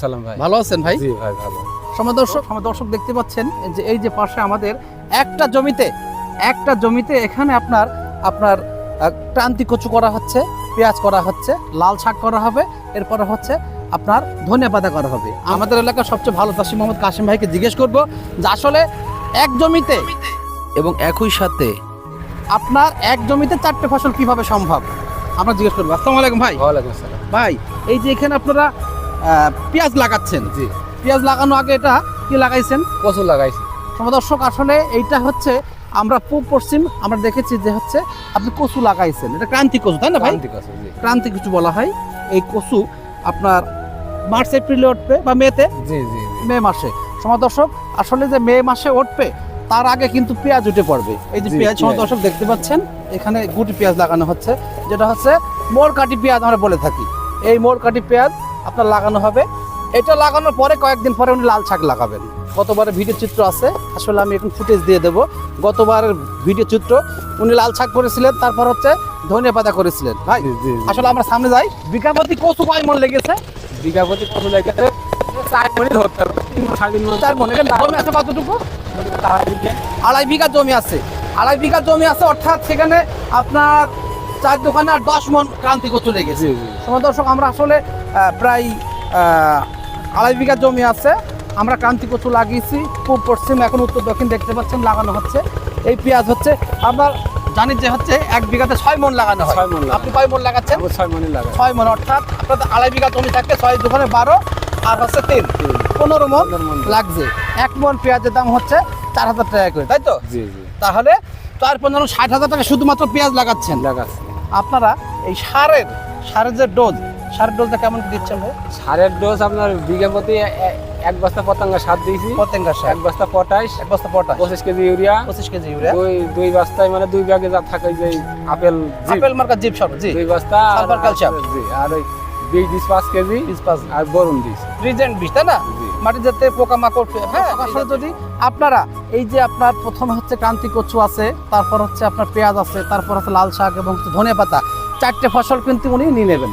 সালাম ভাই। ভালো আছেন ভাই? জি ভাই ভালো। সময় দর্শক দেখতে পাচ্ছেন যে এই যে পাশে আমাদের একটা জমিতে একটা জমিতে এখানে আপনার আপনার ক্রান্তি কচু করা হচ্ছে পেঁয়াজ করা হচ্ছে লাল শাক করা হবে এরপরে হচ্ছে আপনার ধনিয়া পাতা করা হবে। আমাদের এলাকার সবচেয়ে ভালো চাষি মোহাম্মদ কাশিম ভাইকে জিজ্ঞেস করব যে আসলে এক জমিতে এবং একই সাথে আপনার এক জমিতে চারটে ফসল কীভাবে সম্ভব? আমরা জিজ্ঞেস করব। আসসালামু আলাইকুম ভাই। ওয়ালাইকুম আসসালাম। ভাই এই যে এখানে আপনারা পেঁয়াজ লাগাচ্ছেন। জি। পেঁয়াজ লাগানো আগে এটা কি লাগাইছেন? কচু লাগাইছি। সমদর্শক আসলে এইটা হচ্ছে আমরা পূব পশ্চিম আমরা দেখেছি যে হচ্ছে আপনি কচু লাগাইছেন। এটা ক্রান্তি কচু তাই না ভাই? ক্রান্তি কচু জি। ক্রান্তি কচু বলা হয়। এই কচু আপনার মার্চ এপ্রিলে উঠবে বা মেতে? জি জি মে মাসে। সমদর্শক আসলে যে মে মাসে উঠবে তার আগে কিন্তু পেঁয়াজ উঠে পড়বে। এই যে পেঁয়াজ। সমদর্শক দেখতে পাচ্ছেন এখানে গুটি পেঁয়াজ লাগানো হচ্ছে যেটা হচ্ছে মোড় কাটি পেঁয়াজ আমরা বলে থাকি। এই মোড় কাটি পেঁয়াজ আপনার লাগানো হবে। এটা লাগানোর পরে কয়েকদিন পরে উনি লাল শাক লাগাবেন। গতবারের ভিডিও চিত্র আছে। আসলে আমি এখন ফুটেজ দিয়ে দেব। গতবারের ভিডিও চিত্র উনি লাল শাক করেছিলেন তারপর হচ্ছে ধনিয়া পাতা করেছিলেন। ভাই। আসলে আমরা সামনে যাই। বিঘাপতি কচু কয় মন লেগেছে? বিঘা প্রতি কচু কতটুকু? আড়াই বিঘা জমি আছে। আড়াই বিঘা জমি আছে অর্থাৎ সেখানে আপনার চার দোকানে আর দশ মন ক্রান্তি কচু লেগেছে সময় দর্শক আমরা আসলে প্রায় আড়াই বিঘা জমি আছে। আমরা ক্রান্তি কচু লাগিয়েছি পূব পশ্চিম এখন উত্তর দক্ষিণ দেখতে পাচ্ছেন লাগানো হচ্ছে। এই পেঁয়াজ হচ্ছে আপনার জানি যে হচ্ছে এক বিঘাতে ছয় মন লাগানো হয়। লাগানো। আপনি কয় মন লাগাচ্ছেন? ছয় মিনিট লাগাই। ছয় মন অর্থাৎ আপনাদের আড়াই বিঘা জমি থাকে ছয় দোকানে বারো আর হচ্ছে তিন। পনেরো মন লাগছে। এক মন পেঁয়াজের দাম হচ্ছে চার হাজার টাকা করে তাই তো? জি জি। তাহলে চার পনেরো ষাট হাজার টাকা শুধুমাত্র পেঁয়াজ লাগাচ্ছেন। লাগাচ্ছি আপনারা এই সারের সারের যে ডোজ সারের ডোজটা কেমন দিচ্ছেন ভাই? সারের ডোজ আপনার বিঘা প্রতি এক বস্তা পতঙ্গা সার দিয়েছি। পতেঙ্গা সার। এক বস্তা পটাশ। এক বস্তা পটাশ। পঁচিশ কেজি ইউরিয়া। পঁচিশ কেজি ইউরিয়া। দুই দুই বস্তায় মানে দুই ব্যাগে যা থাকে যে আপেল আপেল মার্কা জিপ সব জি। দুই বস্তা আর- সালফার ক্যালসিয়াম। জি আর ওই বীজ দিস পাঁচ কেজি। পিস পাঁচ। আর বরুণ দিস রিজেন্ট বিষ তাই না? জি। মাটি যাতে পোকামাকড় হ্যাঁ আসলে যদি আপনারা এই যে আপনার প্রথমে হচ্ছে ক্রান্তি কচু আছে তারপর হচ্ছে আপনার পেঁয়াজ আছে তারপর হচ্ছে লাল শাক এবং ধনে পাতা চারটে ফসল কিন্তু উনি নিয়ে নেবেন।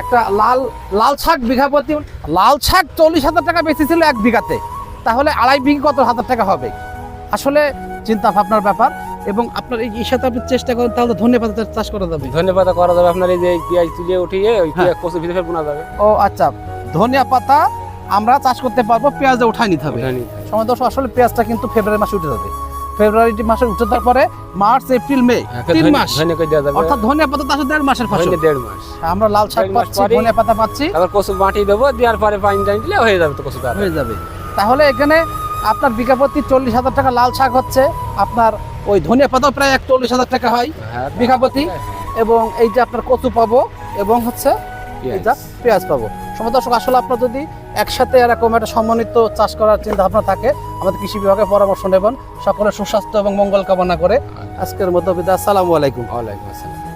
একটা লাল লাল শাক বিঘা প্রতি লাল শাক চল্লিশ হাজার টাকা বেশি ছিল এক বিঘাতে। তাহলে আড়াই বিঘা কত হাজার টাকা হবে? আসলে চিন্তা ভাবনার ব্যাপার এবং আপনার এই সাথে আপনি চেষ্টা করেন তাহলে ধনে পাতা চাষ করা যাবে। ধন্যবাদ করা যাবে আপনার এই যে পেঁয়াজ তুলে উঠিয়ে ওই হ্যাঁ। কচু ভিতরে বোনা যাবে। ও আচ্ছা ধনিয়া পাতা আমরা চাষ করতে পারব পেঁয়াজে উঠাই নিতে হবে। সময় দর্শক আসলে পেঁয়াজটা কিন্তু ফেব্রুয়ারি মাসে উঠে যাবে। ফেব্রুয়ারি মাসে উঠে যাওয়ার পরে মার্চ এপ্রিল মে তিন মাস। অর্থাৎ ধনিয়া পাতা তার দেড় মাসের ফসল। দেড় মাস। আমরা লাল শাক পাচ্ছি ধনিয়া পাতা পাচ্ছি। তারপর কচু মাটি দেবো দেওয়ার পরে পানি টানি দিলে হয়ে যাবে তো কচু হয়ে যাবে। তাহলে এখানে আপনার বিঘা প্রতি চল্লিশ হাজার টাকা লাল শাক হচ্ছে। আপনার ওই ধনিয়া পাতাও প্রায় এক চল্লিশ হাজার টাকা হয় হ্যাঁ, বিঘা প্রতি। এবং এই যে আপনার কচু পাবো এবং হচ্ছে পেঁয়াজ পাবো। সময় দর্শক আসলে আপনার যদি একসাথে এরকম একটা সমন্বিত চাষ করার চিন্তা ভাবনা থাকে, আমাদের কৃষি বিভাগে পরামর্শ নেবেন। সকলের সুস্বাস্থ্য এবং মঙ্গল কামনা করে আজকের মতো বিদায় আসসালামু আলাইকুম। ওয়ালাইকুম আসসালাম।